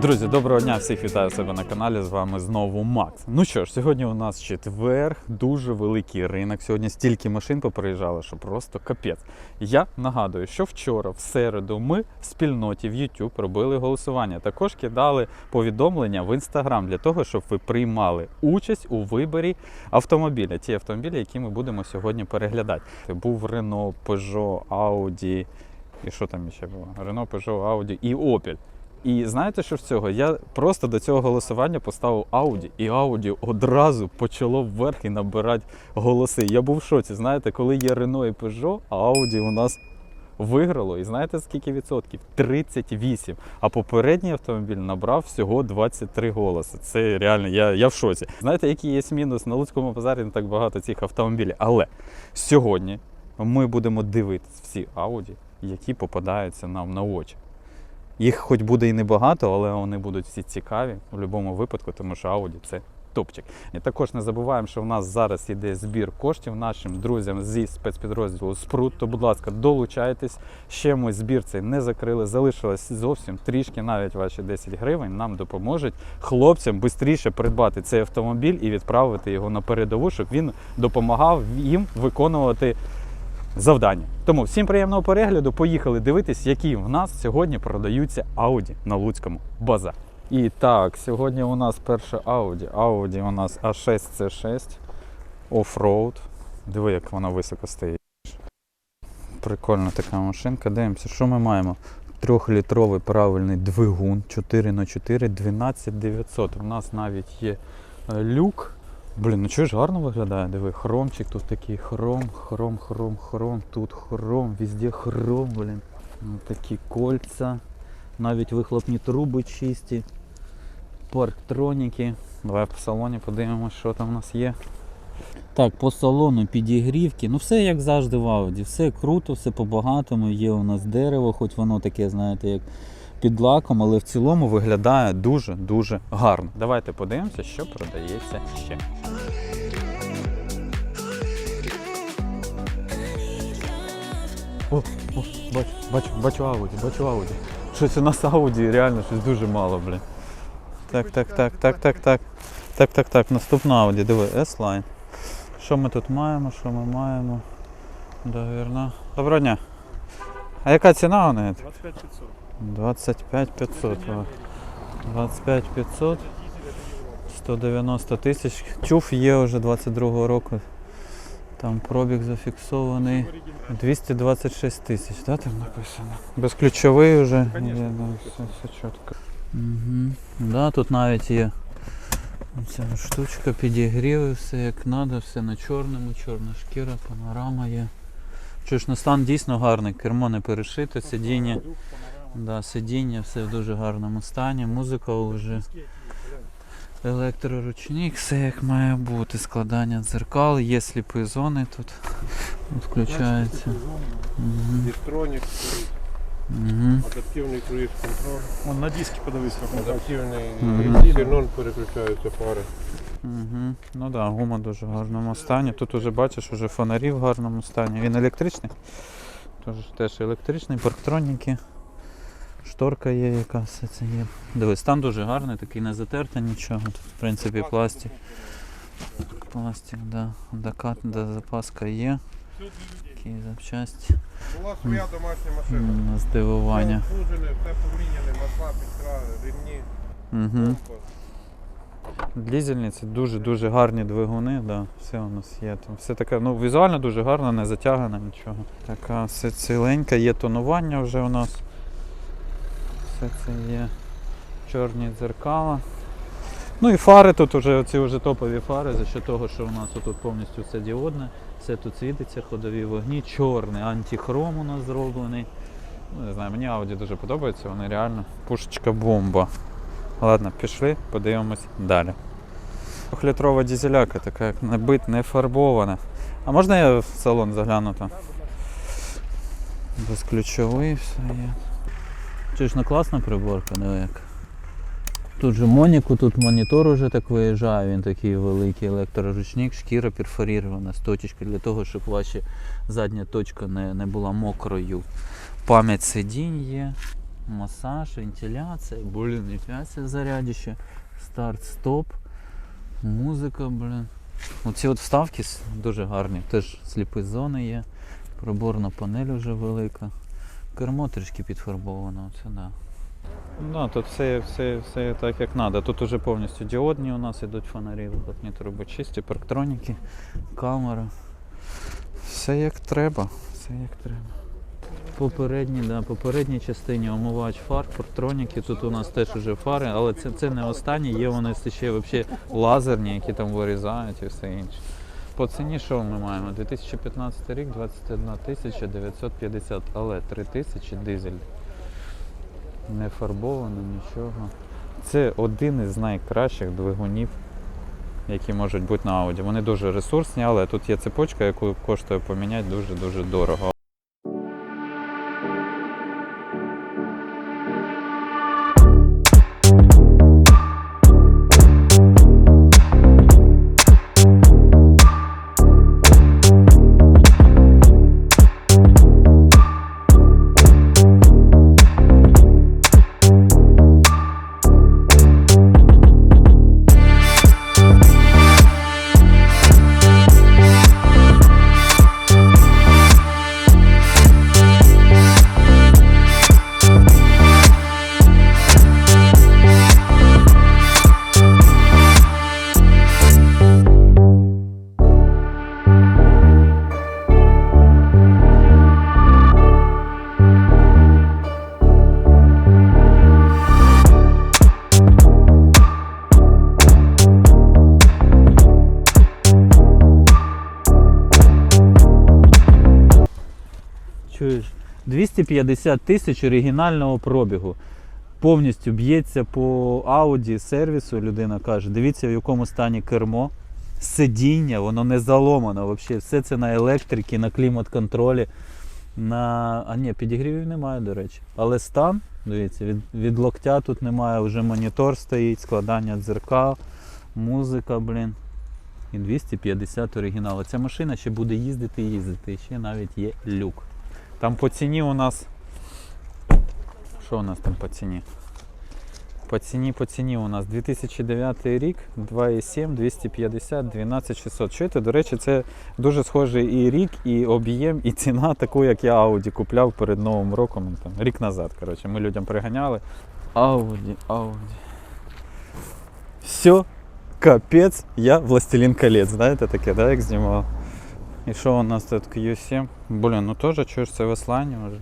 Друзі, доброго дня! Всіх вітаю себе на каналі. З вами знову Макс. Ну що ж, сьогодні у нас четвер, дуже великий ринок. Сьогодні стільки машин поприїжджало, що просто капець. Я нагадую, що вчора, в середу, ми в спільноті в YouTube робили голосування. Також кидали повідомлення в Instagram для того, щоб ви приймали участь у виборі автомобіля. Ті автомобілі, які ми будемо сьогодні переглядати. Це Був Renault, Peugeot, Audi. І що там ще було? Renault, Peugeot, Audi і Opel. І знаєте, що з цього? Я просто до цього голосування поставив Audi, і Audi одразу почало вверх і набирати голоси. Я був в шоці. Знаєте, коли є Renault і Peugeot, а Audi у нас виграло. І знаєте скільки відсотків? 38. А попередній автомобіль набрав всього 23 голоси. Це реально, я, я в шоці. Знаєте, який є мінус? На Луцькому базарі не так багато цих автомобілів. Але сьогодні ми будемо дивитися всі Audi, які попадаються нам на очі. Їх хоч буде і небагато, але вони будуть всі цікаві в будь-якому випадку, тому що Audi це топчик. І також не забуваємо, що в нас зараз йде збір коштів нашим друзям зі спецпідрозділу Спрут. То, будь ласка, долучайтесь. Ще ми збір цей не закрили. Залишилось зовсім трішки, навіть ваші 10 гривень нам допоможуть хлопцям швидше придбати цей автомобіль і відправити його на передову, щоб він допомагав їм виконувати завдання. Тому всім приємного перегляду. Поїхали дивитись, які в нас сьогодні продаються Audi на Луцькому базарі. І так, сьогодні у нас перше Audi. Audi у нас A6 C6 Offroad. Диви, як вона високо стоїть. Прикольна така машинка. Дивимося, що ми маємо. Трьохлітровий правильний двигун 4х4 12900. У нас навіть є е, люк. Блін, ну ж гарно виглядає? Диви, хромчик, тут такий хром, хром, хром, хром, тут хром, везде хром, блін. Ну, Такі кольця, навіть вихлопні труби чисті, парктроніки. Давай по салоні подивимося, що там у нас є. Так, по салону підігрівки. Ну все як завжди в Audi. Все круто, все по-багатому. Є у нас дерево, хоч воно таке, знаєте, як під лаком, але в цілому виглядає дуже-дуже гарно. Давайте подивимося, що продається ще. О, о, бачу, бачу, бачу Ауді, бачу Ауді. Щось у нас Ауді реально щось дуже мало, блін. Так, так, так, так, так, так. Так, так, так, наступна Ауді, диви, S-Line. Що ми тут маємо? Що ми маємо? Довірна. Доброго дня. А яка ціна у неї? 25 500. 25 500. 25 500. 190 тисяч. Чув є вже 22 року. Там пробіг зафіксований. 226 тисяч, да, там написано? Безключовий вже. Є, да, все, все чітко. Угу. Да, тут навіть є ця штучка, підігріви, все як треба, все на чорному, чорна шкіра, панорама є. Ж, ну стан дійсно гарний, кермо не перешите, сидіння. Да, сидіння все в дуже гарному стані, музика вже електроручник, все як має бути, складання дзеркал, є сліпі зони тут. Включається. Угу. Угу. адаптивний круїз контроль, Вон на диски подивись, як адаптивний ксенон переключаються фари. Угу. Ну так, да, гума дуже в гарному стані. Тут уже бачиш, уже фонарі в гарному стані. Він електричний. Тож теж електричний, парктроніки. Шторка є, яка все це є. Дивись, стан дуже гарний, такий не затертий нічого. Тут, в принципі, пластик. Пластик, да. Докат, да, запаска є. Такі запчасті. Була своя домашня машина. На здивування. Обслужене, все поміняне, масла, підкра, ремні, Угу. Дізельні це дуже-дуже гарні двигуни, да, все у нас є. Там все таке, ну візуально дуже гарно, не затягане нічого. Така все ціленька, є тонування вже у нас. Все це є чорні дзеркала. Ну і фари тут вже ці вже топові фари, за що того, що у нас тут повністю все діодне, все тут світиться, ходові вогні, чорний, антихром у нас зроблений. Ну, не знаю, мені Audi дуже подобається, вони реально пушечка бомба. Ладно, пішли, подивимось далі. Трьохлітрова дізеляка, така як не бит, не фарбована. А можна я в салон загляну там? Безключовий все є. Чи ж не класна приборка, диви як. Тут же Моніку, тут монітор уже так виїжджає, він такий великий електроручник, шкіра перфорірована з точечкою для того, щоб ваша задня точка не, не була мокрою. Пам'ять сидінь є. масаж, вентиляція, блін, ніфіга себе зарядище, старт, стоп, музика, блін. Оці от вставки дуже гарні, теж сліпі зони є, проборна панель вже велика. Кермо трішки підфарбовано, це да. Ну, тут все, все, все так як треба. Тут уже повністю діодні у нас ідуть фонарі, вихлопні труби чисті, парктроніки, камера. Все як треба. Все як треба. Попередній, да, попередній частині омивач фар, парктроніки. Тут у нас теж вже фари, але це, це не останні, є вони ще взагалі лазерні, які там вирізають і все інше. По ціні що ми маємо? 2015 рік 21 950, але 3 тисячі дизель. Не фарбовано, нічого. Це один із найкращих двигунів, які можуть бути на Audi. Вони дуже ресурсні, але тут є цепочка, яку коштує поміняти дуже-дуже дорого. 250 тисяч оригінального пробігу. Повністю б'ється по Audi сервісу. Людина каже: дивіться, в якому стані кермо. Сидіння, воно не заломано взагалі. Все це на електриці, на клімат-контролі. На... А ні, підігрівів немає, до речі. Але стан, дивіться, від, від локтя тут немає, вже монітор стоїть, складання дзеркал, музика, блін. І 250 оригіналу. Ця машина ще буде їздити і їздити. І ще навіть є люк. Там по ціні у нас. Що у нас там по ціні? По ціні, по ціні у нас 2009 рік, 2,7, 250, 12 600. Чуєте, до речі, це дуже схожий і рік, і об'єм, і ціна таку, як я Audi купляв перед Новим роком, там, рік назад. Коротше, ми людям приганяли. Audi, Audi. Все, капець, я властелин колець, знаєте таке, да, як знімав? І що у нас тут Q7? Блін, ну теж чуєш, це веслання вже.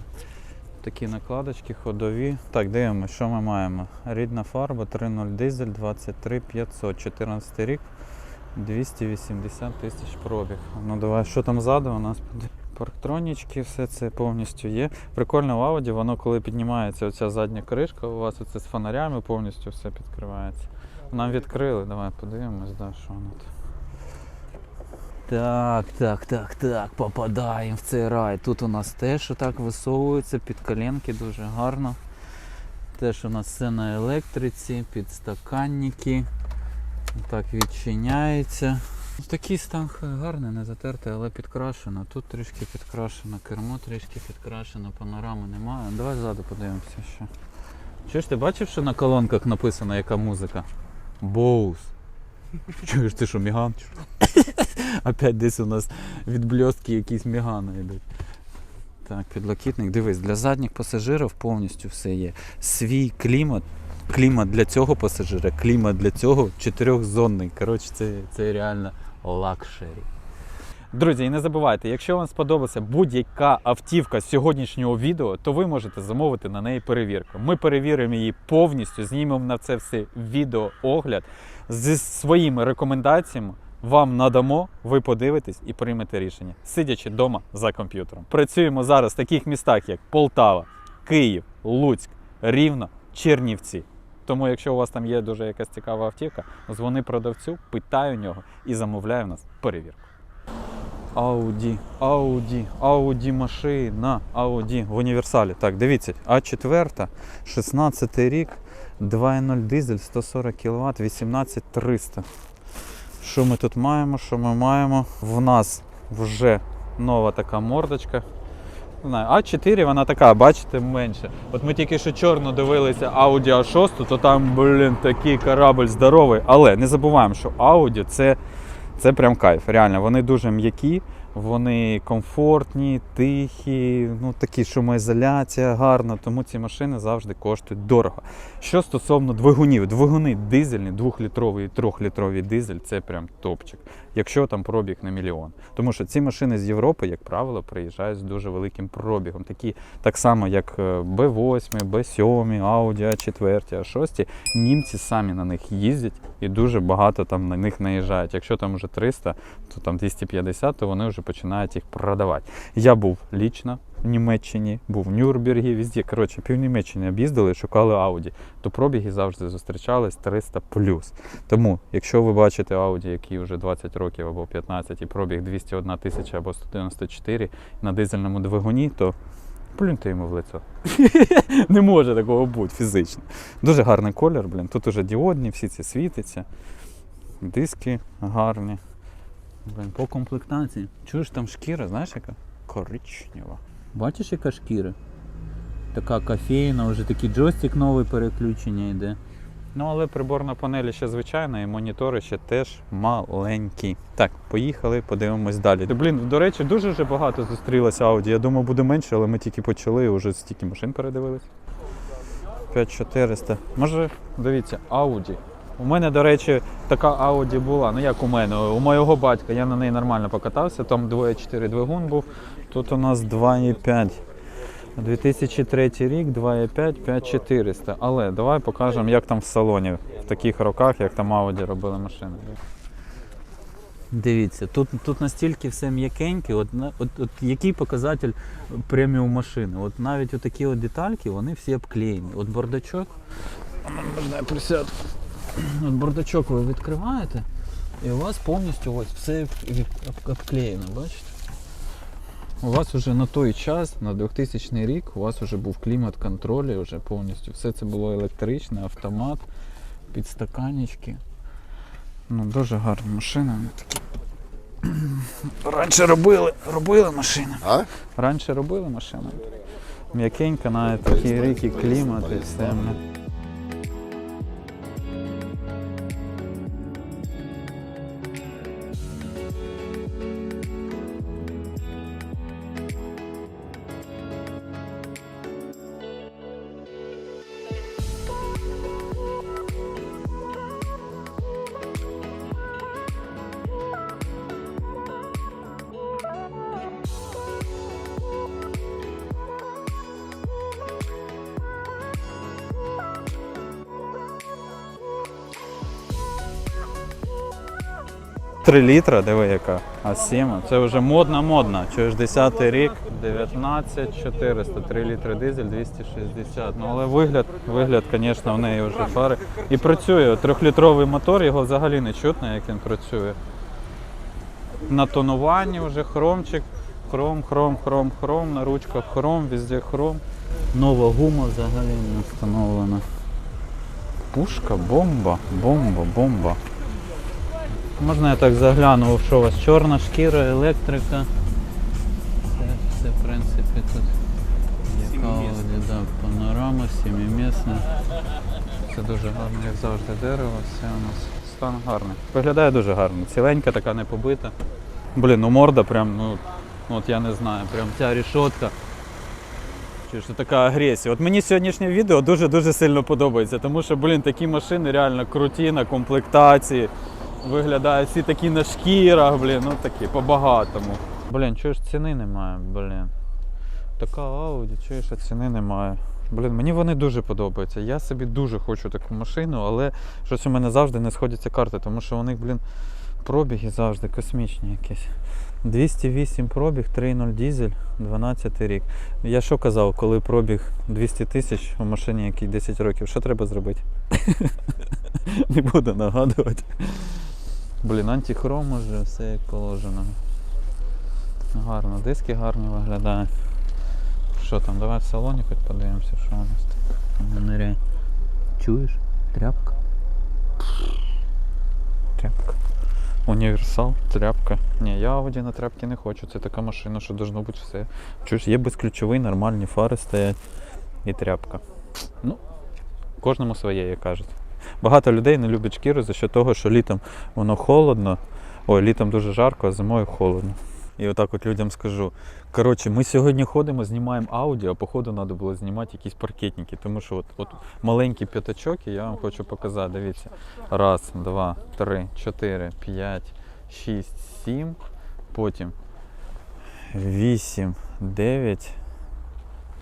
Такі накладочки ходові. Так, дивимося, що ми маємо. Рідна фарба, 3.0 дизель, 23 500, 14 рік, 280 тисяч пробіг. Ну давай, що там ззаду у нас? Парктронічки, все це повністю є. Прикольно в Audi, воно коли піднімається оця задня кришка, у вас оце з фонарями повністю все підкривається. Нам відкрили, давай подивимось, да, що воно тут. Так, так, так, так, попадаємо в цей рай. Тут у нас теж отак висовується під коленки дуже гарно. Теж у нас все на електриці, підстаканники. Так відчиняється. Такий стан гарний, не затертий, але підкрашено. Тут трішки підкрашено, кермо трішки підкрашено, панорами немає. Давай ззаду подивимося ще. Чуєш, ти бачив, що на колонках написано яка музика? Боус. Чуєш, ти що, міган? Опять десь у нас відбльостки якісь мігани йдуть. Так, підлокітник. Дивись, для задніх пасажирів повністю все є. Свій клімат. Клімат для цього пасажира, клімат для цього чотирьохзонний. Коротше, це, це реально лакшері. Друзі, і не забувайте, якщо вам сподобалася будь-яка автівка з сьогоднішнього відео, то ви можете замовити на неї перевірку. Ми перевіримо її повністю, знімемо на це все відеоогляд зі своїми рекомендаціями. Вам надамо, ви подивитесь і приймете рішення, сидячи вдома за комп'ютером. Працюємо зараз в таких містах, як Полтава, Київ, Луцьк, Рівно, Чернівці. Тому, якщо у вас там є дуже якась цікава автівка, дзвони продавцю, питай у нього і замовляй у нас перевірку. Ауді, Ауді, Ауді машина, Ауді в універсалі. Так, дивіться, А4, 16 рік, 2.0 дизель, 140 кВт, 18300. Що ми тут маємо? Що ми маємо? В нас вже нова така мордочка. Не знаю, А4 вона така, бачите, менше. От ми тільки що чорно дивилися Audi A6, то там, блін, такий корабль здоровий. Але не забуваємо, що Audi це, це прям кайф. Реально, вони дуже м'які, вони комфортні, тихі, ну такі шумоізоляція гарна, тому ці машини завжди коштують дорого. Що стосовно двигунів, двигуни дизельні, 2-літровий і 3-літровий дизель це прям топчик, якщо там пробіг на мільйон. Тому що ці машини з Європи, як правило, приїжджають з дуже великим пробігом. Такі так само, як е, B8, B7, Audi A4, A6. Німці самі на них їздять і дуже багато там на них наїжджають. Якщо там вже 300, то там 250, то вони вже починають їх продавати. Я був лічно в Німеччині, був в Нюрнбергі, везде. Коротше, пів Німеччини об'їздили, шукали Audi. То пробіги завжди зустрічались 300 плюс. Тому, якщо ви бачите Audi, який вже 20 років або 15, і пробіг 201 тисяча або 194 на дизельному двигуні, то плюньте йому в лицо. Не може такого бути фізично. Дуже гарний колір, блін. Тут уже діодні, всі ці світиться. Диски гарні. Блін, по комплектації. Чуєш там шкіра, знаєш яка? Коричнева. Бачиш, яка шкіра? Така кофейна, вже такий джойстик новий переключення йде. Ну, але приборна панель ще звичайна, і монітори ще теж маленькі. Так, поїхали, подивимось далі. Блін, до речі, дуже вже багато зустрілося Audi. Я думав, буде менше, але ми тільки почали вже стільки машин передивились. 5400. Може, дивіться, Audi. У мене, до речі, така Audi була. Ну як у мене? У моєго батька я на неї нормально покатався. Там 2.4 двигун був. Тут у нас 2.5. 2003 рік, 2.5, 5400. Але давай покажемо, як там в салоні, в таких роках, як там Audi робили машини. Дивіться, тут, тут настільки все м'якеньке, от, от, от який показатель преміум машини. От навіть отакі от детальки, вони всі обклеєні. От бардачок. От бардачок ви відкриваєте, і у вас повністю ось все обклеєно, бачите? У вас вже на той час, на 2000 рік, у вас вже був клімат-контроль, і вже повністю все це було електричне, автомат, підстаканнички. Ну, дуже вони такі. Раніше робили, робили машини. А? Раніше робили машини. М'якенька, навіть такий рік і клімат, і все. Ну. Три літра, диви яка. А 7. Це вже модна модна. Чуєш 10 рік, 19 400, 3 літри дизель, 260. Ну але вигляд, вигляд, звісно, в неї вже фари. І працює. Трьохлітровий мотор, його взагалі не чутно, як він працює. На тонуванні вже хромчик. Хром, хром, хром, хром, на ручках хром, везде хром. Нова гума взагалі не встановлена. Пушка, бомба, бомба, бомба. Можна я так загляну, що у вас чорна шкіра, електрика. Це все, в принципі, тут. Audi, да, панорама, сімімісна. Це дуже гарно, як завжди, дерево, все у нас стан гарний. Виглядає дуже гарно. Ціленька, така не побита. Блін, ну морда прям, ну, ну, от я не знаю, прям ця рішотка. Чи що така агресія. От мені сьогоднішнє відео дуже-дуже сильно подобається, тому що, блін, такі машини реально круті на комплектації. Виглядають всі такі на шкірах, блін, ну такі, по-багатому. Блін, ж ціни немає, блін. Така Audi, чого ж ціни немає. Блін, мені вони дуже подобаються. Я собі дуже хочу таку машину, але щось у мене завжди не сходяться карти, тому що у них, блін, пробіги завжди космічні якісь. 208 пробіг, 3.0 дізель, 12 рік. Я що казав, коли пробіг 200 тисяч у машині, якій 10 років, що треба зробити? Не буду нагадувати. Блін, антихром уже, все як положено. Гарно, диски гарні виглядають. Що там, давай в салоні хоч подивимося, що у нас тут. Не ниряй. Чуєш? Тряпка. Тряпка. Універсал, тряпка. Ні, я Audi на тряпки не хочу. Це така машина, що должно бути все. Чуєш, є безключовий, нормальні фари стоять і тряпка. Ну, кожному своє, як кажуть. Багато людей не люблять шкіру за що того, що літом воно холодно. Ой, літом дуже жарко, а зимою холодно. І отак от людям скажу. Коротше, ми сьогодні ходимо, знімаємо аудіо, а походу треба було знімати якісь паркетники, тому що от, от маленький п'ятачок, і я вам хочу показати. Дивіться. Раз, два, три, чотири, п'ять, шість, сім. Потім вісім, дев'ять.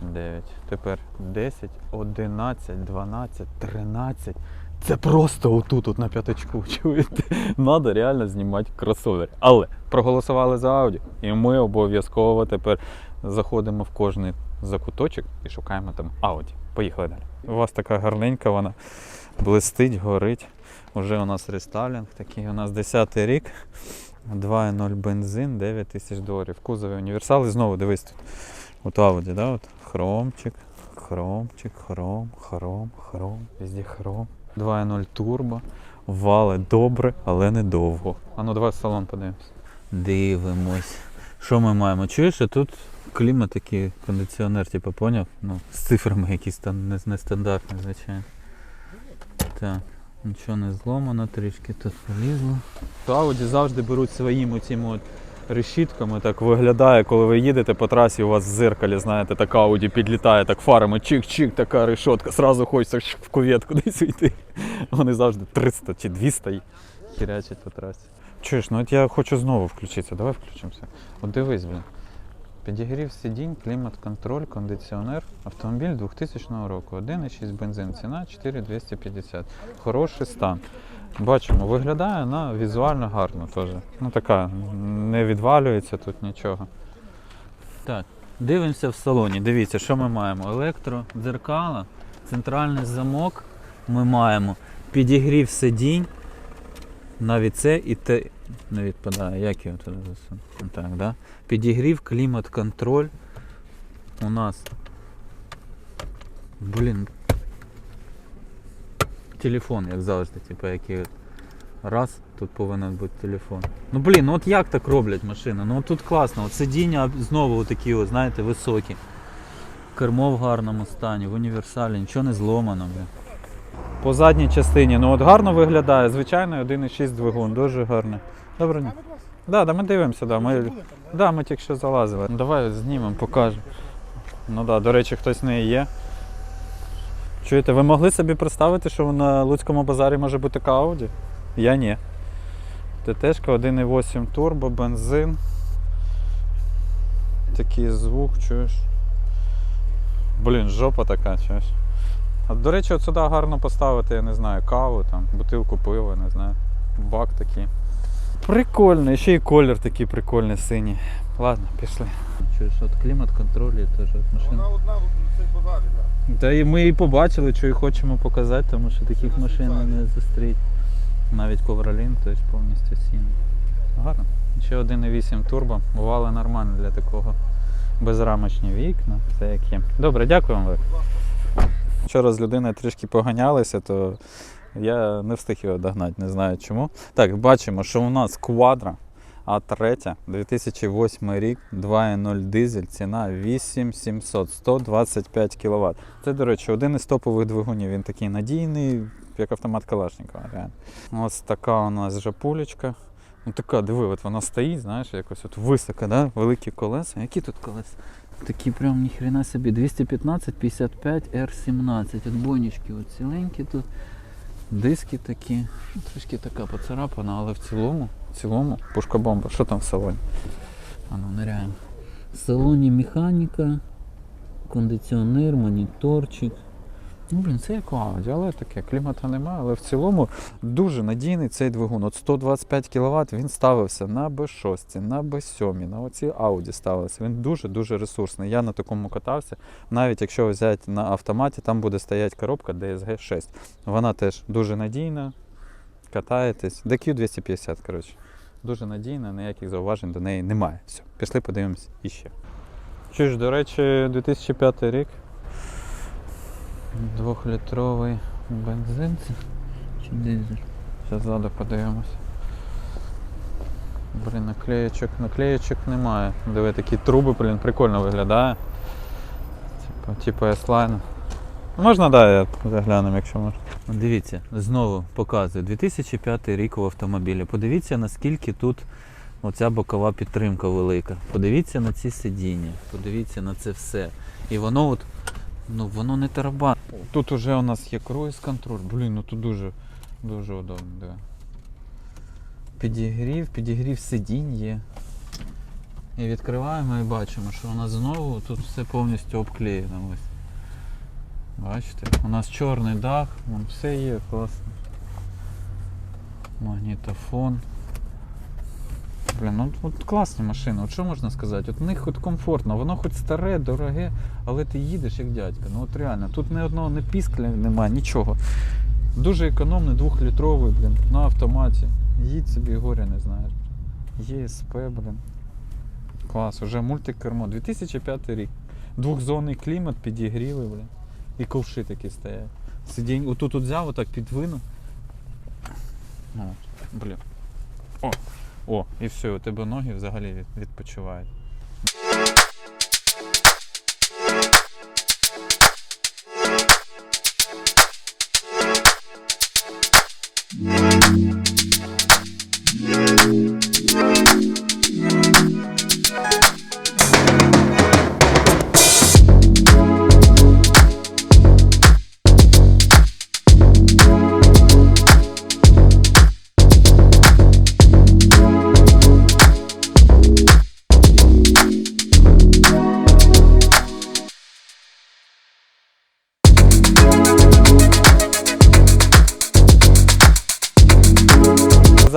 9. Тепер 10, 11, 12, 13. Це просто отут, от на п'ятачку. Чуєте? Надо реально знімати кросовер. Але проголосували за Audi, і ми обов'язково тепер заходимо в кожний закуточок і шукаємо там Audi. Поїхали далі. У вас така гарненька, вона блистить, горить. Уже у нас рестайлінг такий. У нас 10 рік. 2.0 бензин, 9 тисяч доларів. Кузові універсал. І знову дивись тут. От Audi, да? От хромчик, хромчик, хром, хром, хром, везде хром. 2.0 турбо. Вали добре, але недовго. А ну давай в салон подивимось. Дивимось. Що ми маємо? Чуєш, а тут клімат такий кондиціонер, типу, поняв? Ну, з цифрами якісь там нестандартні, звичайно. Так, нічого не зломано, трішки тут полізло. Ауді завжди беруть своїми цими от решітками, так виглядає, коли ви їдете по трасі, у вас в зеркалі, знаєте, так Ауді підлітає, так фарами чик-чик, така решетка, зразу хочеться в кувет кудись йти. Вони завжди 300 чи 200 хірячать по трасі. Чуєш, ну от я хочу знову включитися, давай включимося. От дивись, блін. Підігрів сидінь, клімат-контроль, кондиціонер. Автомобіль 2000 року. 1,6 бензин, ціна 4250. Хороший стан. Бачимо, виглядає на візуально гарно теж. Ну така, не відвалюється тут нічого. Так, дивимося в салоні. Дивіться, що ми маємо? Електродзеркала, центральний замок. Ми маємо підігрів сидінь. Навіть це і те не відпадає. Як його туди засунути? Так, да? Підігрів, клімат-контроль. У нас. Блін. Телефон, як завжди, типу, який раз, тут повинен бути телефон. Ну блін, ну от як так роблять машини? Ну от тут класно, от сидіння знову такі, от, знаєте, високі. Кермо в гарному стані, в універсалі, нічого не зломано. Бля. По задній частині, ну от гарно виглядає, звичайно, 1,6 двигун, дуже гарний. Добре? Да, да, ми дивимося, да. Ми, да, ми тільки що залазили. Давай знімемо, покажемо. Ну да, до речі, хтось в неї є. Чуєте, ви могли собі представити, що на Луцькому базарі може бути така Audi? Я ні. ТТшка 1,8 турбо, бензин. Такий звук, чуєш. Блін, жопа така, чуєш. А до речі, от сюди гарно поставити, я не знаю, каву, там, бутилку пива, не знаю. Бак такий. Прикольно, ще й колір такий прикольний синій. Ладно, пішли. Чуєш, от клімат контролі теж от машина. Вона одна в цей базарі, да. Та і ми і побачили, що і хочемо показати, тому що таких машин не зустріть. Навіть ковролін, тобто повністю сіно. Гарно. Ще 1,8 турбо. Бувало нормально для такого. Безрамочні вікна, все як є. Добре, дякую вам. Вчора з людиною трішки поганялися, то я не встиг його догнати, не знаю чому. Так, бачимо, що у нас квадра А3, 2008 рік, 2.0 дизель, ціна 8700, 125 кВт. Це, до речі, один із топових двигунів. Він такий надійний, як автомат Калашникова. Реально. Ось така у нас жапулечка. Ну така, диви, от вона стоїть, знаєш, якось от висока, да? великі колеса. Які тут колеса? Такі прям ніхрена собі. 215, 55, R17. Отбойнички от ціленькі тут. Диски такі. Трішки така поцарапана, але в цілому, в цілому, пушка бомба. Що там в салоні? А ну, ниряємо. В салоні механіка, кондиціонер, моніторчик. Ну, блін, це як Audi, але таке, клімата немає, але в цілому дуже надійний цей двигун. От 125 кВт він ставився на B6, на B7, на оці Audi ставився. Він дуже-дуже ресурсний. Я на такому катався. Навіть якщо взяти на автоматі, там буде стояти коробка DSG 6. Вона теж дуже надійна. Катаєтесь. DQ 250, коротше. Дуже надійна, ніяких зауважень до неї немає. Все, пішли подивимось іще. Ж, до речі, 2005 рік. Двохлітровий бензин. Чи дизель? Зараз ззаду подивимось. Блін, наклеєчок, наклеєчок немає. Диви, такі труби, блін, прикольно виглядає. Типа, типа S-Line. Можна, да, я заглянемо, якщо можна. Дивіться, знову показую. 2005 рік в автомобілі. Подивіться, наскільки тут оця бокова підтримка велика. Подивіться на ці сидіння, подивіться на це все. І воно от, ну воно не тарабан. Тут уже у нас є круїз контроль. Блін, ну тут дуже, дуже удобно. Да. Підігрів, підігрів сидінь є. І відкриваємо і бачимо, що у нас знову тут все повністю обклеєно. Ось. Бачите, у нас чорний дах, вон все є, класно. Магнітофон. Блін, ну от класні машини, от що можна сказати? От в них от комфортно, воно хоч старе, дороге, але ти їдеш як дядька. Ну от реально, тут ні одного не піскля немає, нічого. Дуже економний, двохлітровий, блін, на автоматі. Їдь собі горя не знаєш. ЄСП, блін. Клас, уже мультикермо. 2005 рік. Двохзонний клімат, підігріли, блін. І ковши такі стоять. Сидінь, отут от взяв, отак підвинув. От. О, о, і все, у тебе ноги взагалі від- відпочивають.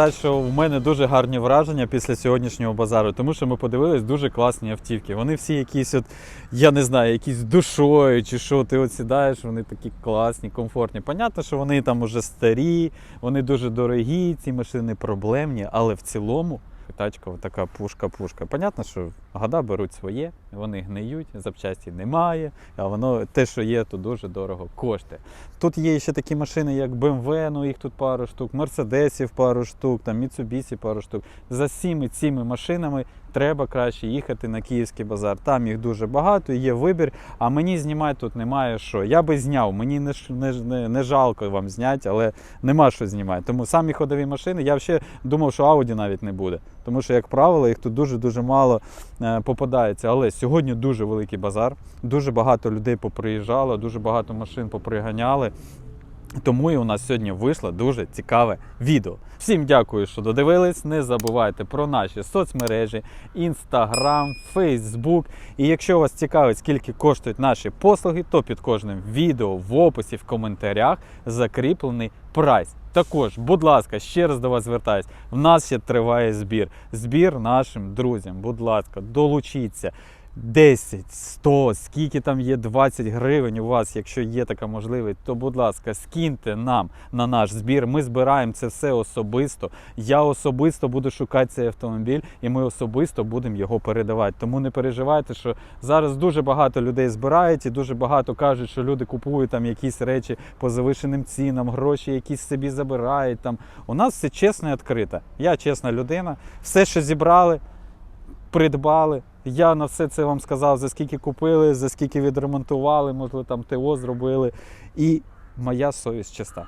Сказати, що в мене дуже гарні враження після сьогоднішнього базару, тому що ми подивились дуже класні автівки. Вони всі якісь, от, я не знаю, якісь душою чи що, ти от сідаєш, вони такі класні, комфортні. Понятно, що вони там уже старі, вони дуже дорогі, ці машини проблемні, але в цілому. Тачка така пушка-пушка. Понятно, що года беруть своє, вони гниють, запчасті немає, а воно те, що є, то дуже дорого коштує. Тут є ще такі машини, як BMW, ну їх тут пару штук, Мерседесів пару штук, там Mitsubishi пару штук. За всіми цими машинами треба краще їхати на київський базар. Там їх дуже багато, є вибір. А мені знімати тут немає що. Я би зняв, мені не, не, не, жалко вам зняти, але нема що знімати. Тому самі ходові машини, я ще думав, що Audi навіть не буде. Тому що, як правило, їх тут дуже-дуже мало е, попадається. Але сьогодні дуже великий базар, дуже багато людей поприїжджало, дуже багато машин поприганяли. Тому і у нас сьогодні вийшло дуже цікаве відео. Всім дякую, що додивились. Не забувайте про наші соцмережі, Instagram, Facebook. І якщо вас цікавить, скільки коштують наші послуги, то під кожним відео в описі, в коментарях закріплений прайс. Також, будь ласка, ще раз до вас звертаюсь. В нас ще триває збір. Збір нашим друзям. Будь ласка, долучіться. 10, 100, скільки там є 20 гривень у вас, якщо є така можливість, то будь ласка, скиньте нам на наш збір. Ми збираємо це все особисто. Я особисто буду шукати цей автомобіль, і ми особисто будемо його передавати. Тому не переживайте, що зараз дуже багато людей збирають, і дуже багато кажуть, що люди купують там якісь речі по завишеним цінам, гроші якісь собі забирають. Там у нас все чесно і відкрито. Я чесна людина. Все, що зібрали, придбали. Я на все це вам сказав, за скільки купили, за скільки відремонтували, можливо, там ТО зробили. І моя совість чиста.